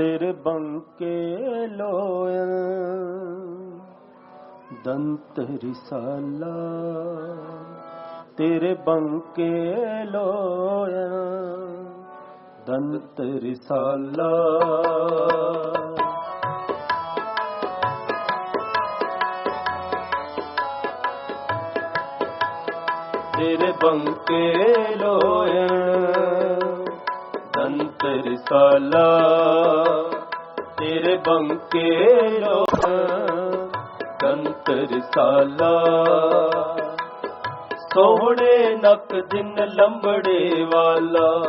ਤੇਰੇ ਬੰਕੇ ਲੋਇ ਦੰਤ ਰਿਸਾਲਾ। ਤੇਰੇ ਬੰਕੇ ਲੋਇ ਦੰਤ ਰਿਸਾਲਾ। ਤੇਰੇ ਬੰਕੇ ਲੋਇ ਦੰਤ ਤੇਰੇ ਬੰਕੇ ਲੋਇ ਦੰਤ ਰਿਸਾਲਾ ਸੋਹਣੇ ਨਕ ਦਿਨ ਲੰਬੜੇ ਵਾਲਾ।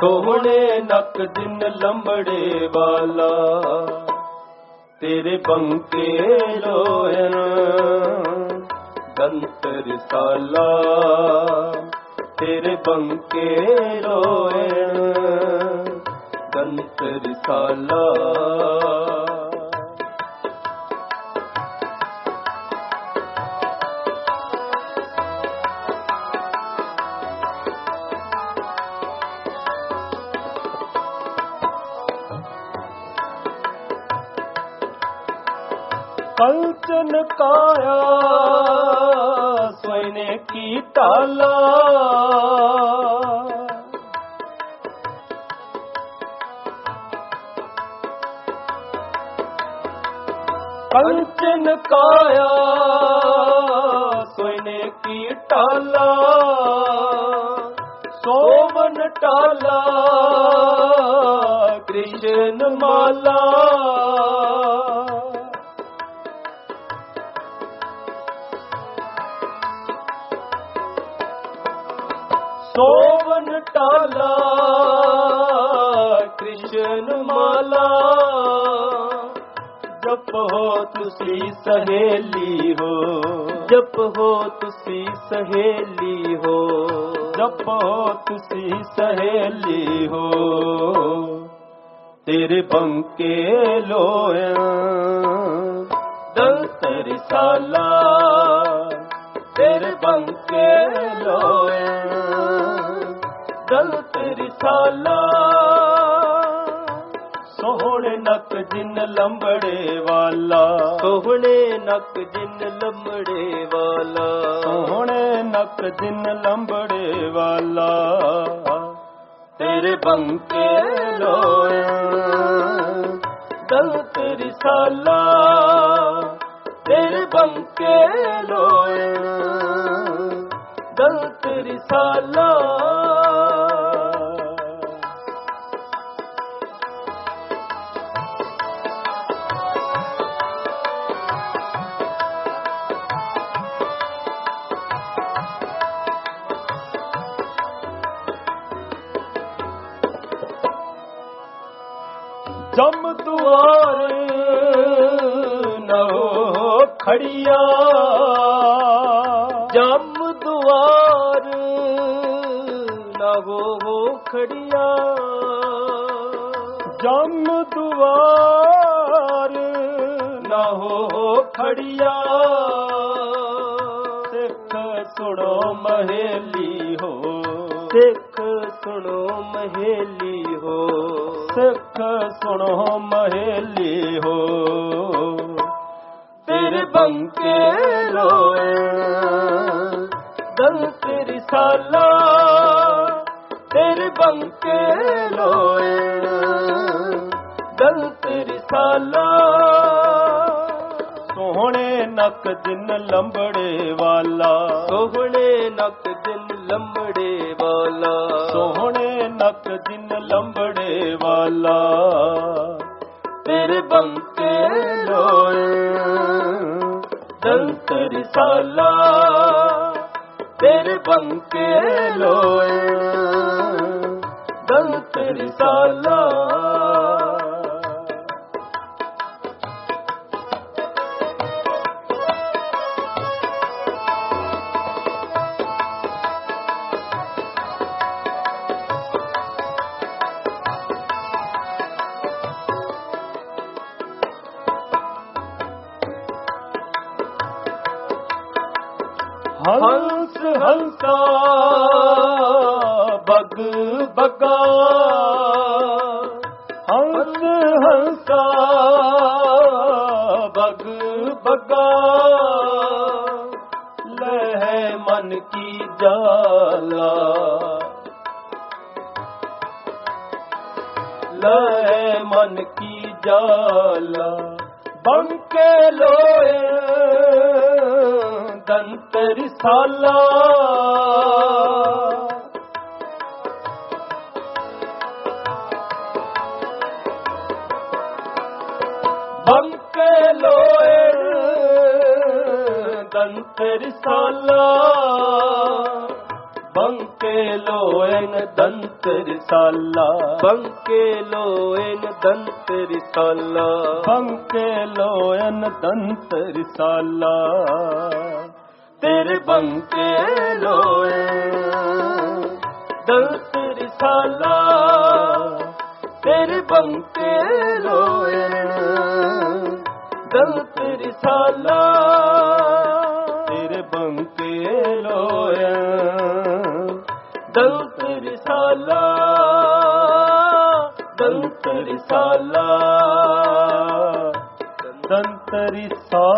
ਸੋਹਣੇ ਨਕ ਦਿਨ ਲੰਬੜੇ ਵਾਲਾ। ਤੇਰੇ ਬੰਕੇ ਲੋਇਨ ਦੰਤ ਰਸਾਲਾ ਬੰਕੇ ਲੋਇਨ ਦੰਤ ਰਸਾਲਾ ਕੰਚਨ ਕਾਇਆ ਸੋਇਨੇ ਕੀ ਤਾਲਾ। ਕੰਚਨ ਕਾਇਆ ਸੋਇਨੇ ਕੀ ਟਾਲਾ। ਸੋਮਨ ਟਾਲਾ ਕ੍ਰਿਸ਼ਨ ਮਾਲਾ। ਸੋਵਨ ਟਾਲਾ, ਕ੍ਰਿਸ਼ਨ ਮਾਲਾ। ਜਪ ਹੋ ਤੁਸੀਂ ਸਹੇਲੀ ਹੋ, ਜਪ ਹੋ ਤੁਸੀਂ ਸਹੇਲੀ ਹੋ। ਜਪ ਹੋ ਤੁਸੀਂ ਸਹੇਲੀ ਹੋ। ਤੇਰੇ ਬੰਕੇ ਲੋਇ ਦੰਤ ਰਿਸਾਲਾ ਤੇਰੇ ਬੰਕੇ ਲੋਇ ਰਿਸਾਲਾ ਸੋਹਣੇ ਨਕ ਜਿਨ ਲੰਬੜੇ ਵਾਲਾ। ਸੋਹਣੇ ਨਕ ਜਿਨ ਲੰਮੜੇ ਵਾਲਾ। ਸੋਹਣੇ ਨਕ ਜਿਨ ਲੰਬੜੇ ਵਾਲਾ। ਤੇਰੇ ਬੰਕੇ ਲੋਇ ਦੰਤ ਰਿਸਾਲਾ ਤੇਰੇ ਬੰਕੇ ਲੋਇ ਦੰਤ ਰਿਸਾਲਾ ਜਮ ਦੁਆਰੇ ਨੋ ਖੜੀਆਂ। ਜਮ ਦੁਆਰ ਨਾ ਹੋ ਖੜੀਆਂ। ਜਮ ਦੁਆਰ ਨਾ ਹੋ ਖੜੀਆਂ। ਸਿੱਖ ਸੁਣੋ ਮਹੇਲੀ ਹੋ। ਸਿੱਖ ਸੁਣੋ ਮਹੇਲੀ ਹੋ। ਸਿੱਖ ਸੁਣੋ ਮਹੇਲੀ ਹੋ। ਤੇਰੇ ਬੰਕੇ ਲੋਏ ਦੰਤ ਰਿਸਾਲਾ। ਤੇਰੇ ਬੰਕੇ ਲੋਏ ਦੰਤ ਰਿਸਾਲਾ। ਸੋਹਣੇ ਨਕ ਦਿਨ ਲੰਬੜੇ ਵਾਲਾ। ਸੋਹਣੇ ਨਕ ਦਿਨ ਲੰਬੜੇ ਵਾਲਾ। ਸੋਹਣੇ ਨਕ ਦਿਨ ਲੰਬੜੇ ਵਾਲਾ। ਤੇਰੇ ਬੰਕੇ ਲੋਏ ਦੰਤ ਰਿਸਾਲਾ ਤੇਰੇ ਬੰਕੇ ਲੋਏ। ਹੰਸ ਹੰਸਾ, ਬਗ ਬਗਾ। ਹੰਸ ਹੰਸਾ, ਬਗ ਬਗਾ। ਲਹਿ ਮਨ ਕੀ ਜਾਲਾ। ਲਹਿ ਮਨ ਕੀ ਜਾਲਾ। ਬੰਕੇ ਲੋਏ ਦੰਤ ਰਿਸਾਲਾ ਬੰਕੇ ਲੋਏ ਦੰਤ ਰਿਸਾਲਾ ਬੰਕੇ ਲੋਇਨ ਦੰਤ ਰਿਸਾਲਾ ਬੰਕੇ ਲੋਇਨ ਦੰਤ ਰਿਸਾਲਾ ਬੰਕੇ ਲੋਇਨ ਦੰਤ ਰਿਸਾਲਾ ਤੇਰੇ ਬੰਕੇ ਲੋਇਨ ਦਲਤ ਰਿਸਾਲਾ ਤੇਰੇ ਬੰਕੇ ਲੋਇਨ ਦਲਤ ਰਿਸਾਲਾ ਤੇਰੇ ਬੰਕੇ ਲੋਇਨ ਦਲਤ ਰਿਸਾਲਾ ਦਲਤ ਰਿਸਾਲਾ ਦੰਤ ਰਿਸਾਲਾ